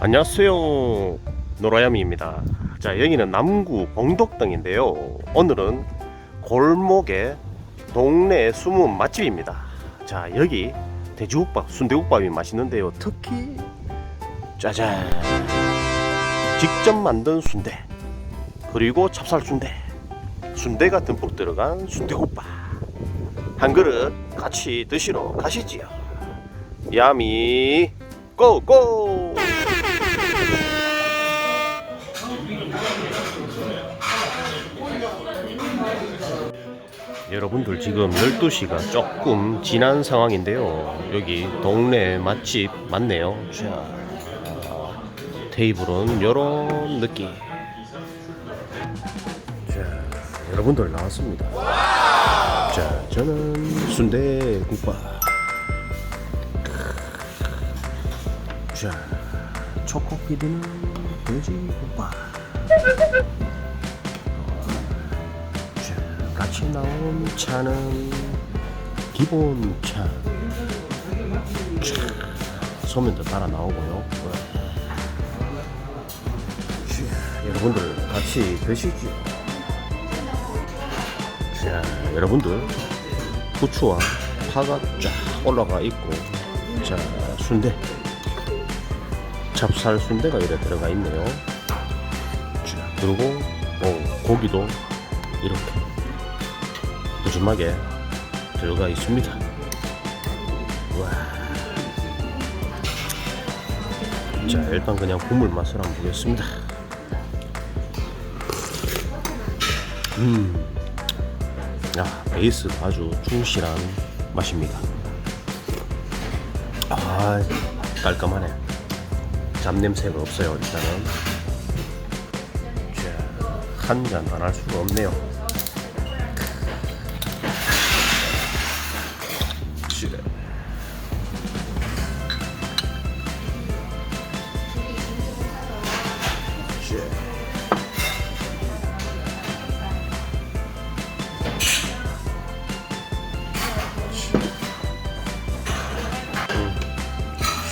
안녕하세요. 노라야미입니다. 자 여기는 남구 봉덕동인데요. 오늘은 골목의 동네 숨은 맛집입니다. 자 여기 돼지국밥 순대국밥이 맛있는데요. 특히 짜잔. 직접 만든 순대 그리고 찹쌀 순대 순대가 듬뿍 들어간 순대국밥. 한 그릇 같이 드시러 가시지요. 야미 고고 여러분들 지금 12시가 조금 지난 상황인데요. 여기 동네 맛집 맞네요. 자, 테이블은 요런 느낌. 자, 여러분들 나왔습니다. 자, 저는 순대 국밥. 자, 초코피디는 돼지 국밥. 나온 차는 기본차. 자, 소면도 따라 나오고요. 자, 여러분들 같이 드시죠. 자, 여러분들 부추와 파가 쫙 올라가 있고, 자, 순대. 찹쌀 순대가 이래 들어가 있네요. 자, 그리고 어, 고기도 이렇게 푸짐하게 들어가 있습니다. 와. 자, 일단 그냥 국물 맛을 한번 보겠습니다. 음, 야, 베이스가 아주 충실한 맛입니다. 아, 깔끔하네. 잡냄새가 없어요, 일단은. 자, 한 잔 안 할 수가 없네요. 자. 자.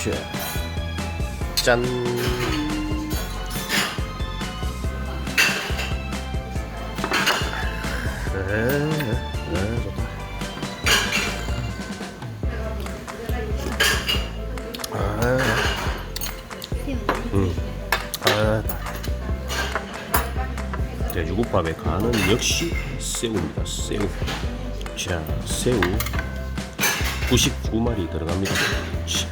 자. 짠. 네, 네, 돼지국밥의 간은 역시 새우입니다. 새우. 자, 새우 99마리 들어갑니다. 자.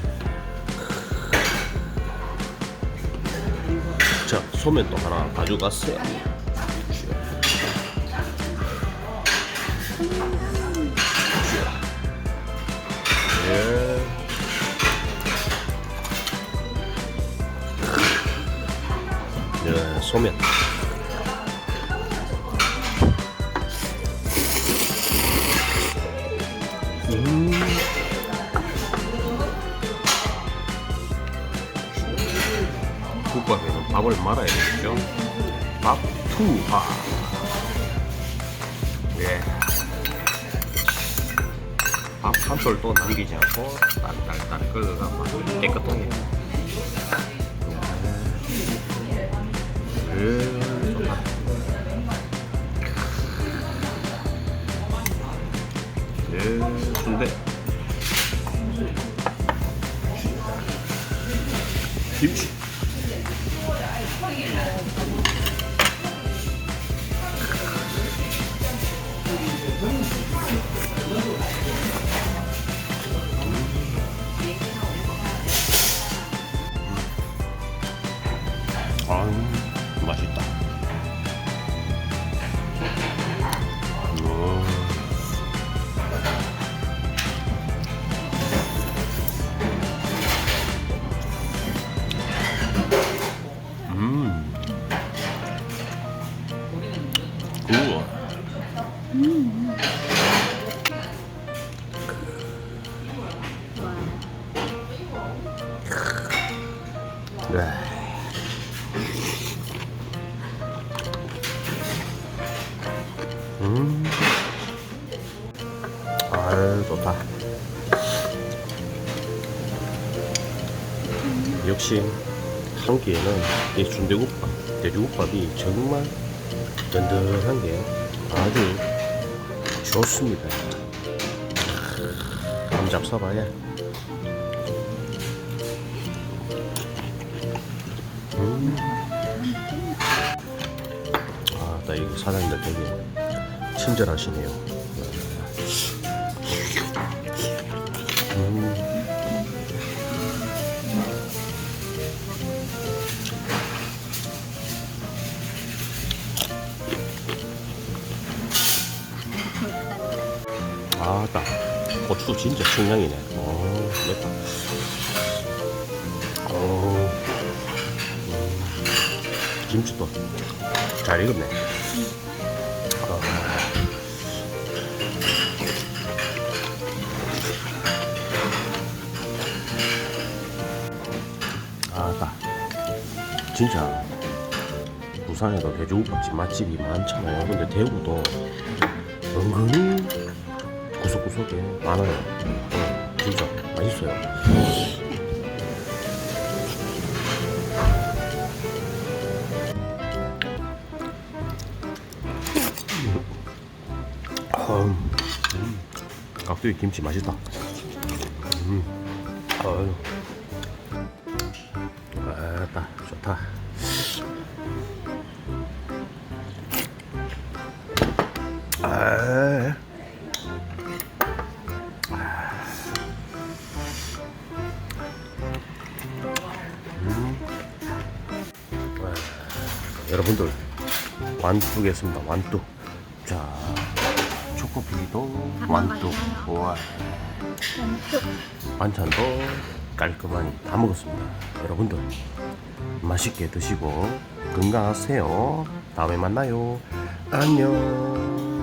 자, 소면 또 하나 가져갔어요. 예. 예, 소면. 밥을 말아야겠죠. 밥 투하. 예. 밥한 톨도 남기지 않고 딸딸딸 끓여가 깨끗하게. 예, 좋다. 예, 순대. 김치. 음. 아유, 좋다. 역시 한 끼에는 이 순대국밥, 돼지국밥이 정말 든든한 게 아주 좋습니다. 감 잡숴봐야. 음. 아, 나 이거 사장님들 되게 친절하시네요. 음. 아, 딱 고추도 진짜 청량이네. 어, 맵다. 김치도 잘 익었네. 아, 딱 진짜 부산에도 돼지국밥집 맛집이 많잖아요. 근데 대구도 은근히 구석구석에 많아요. 어, 진짜 맛있어요. 음, 음, 깍두기 김치 맛있다. 음, 아유, 아따 좋다. 아. 여러분들 완뚝했습니다. 완뚝. 자 초코피도 완뚝 와 반찬도 깔끔하니 다 먹었습니다. 여러분들 맛있게 드시고 건강하세요. 다음에 만나요. 안녕